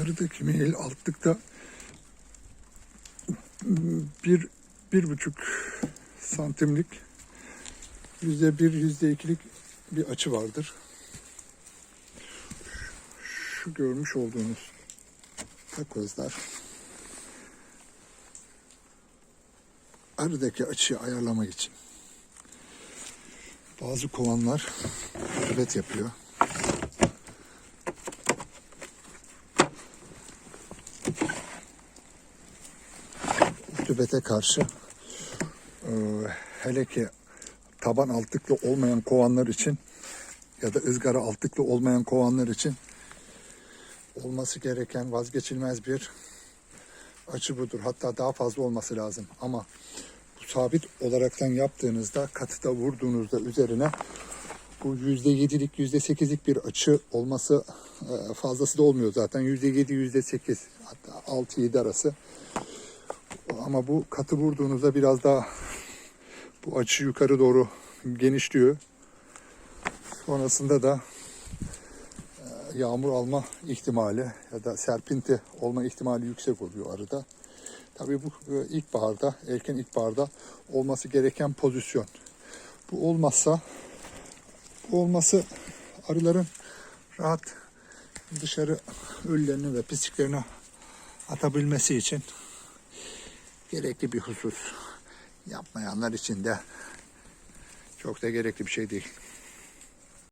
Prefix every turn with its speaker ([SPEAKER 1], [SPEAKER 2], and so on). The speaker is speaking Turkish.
[SPEAKER 1] Arıdaki meyil altlıkta bir, bir buçuk santimlik yüzde bir, yüzde ikilik bir açı vardır. Şu görmüş olduğunuz takozlar arıdaki açıyı ayarlamak için bazı kovanlar evet yapıyor. Tübete karşı e, hele ki taban altlıklı olmayan kovanlar için ya da ızgara altlıklı olmayan kovanlar için olması gereken vazgeçilmez bir açı budur. Hatta daha fazla olması lazım. Ama bu sabit olaraktan yaptığınızda katıda vurduğunuzda üzerine bu yüzde yedilik yüzde sekizlik bir açı olması e, fazlası da olmuyor zaten. Yüzde yedi yüzde sekiz hatta altı yedi arası. Ama bu katı vurduğunuzda biraz daha bu açı yukarı doğru genişliyor. Sonrasında da e, yağmur alma ihtimali ya da serpinti olma ihtimali yüksek oluyor arıda. Tabii bu e, ilkbaharda, erken ilkbaharda olması gereken pozisyon. Bu olmazsa bu olması arıların rahat dışarı ölülerini ve pisliklerini atabilmesi için gerekli bir husus. Yapmayanlar için de çok da gerekli bir şey değil.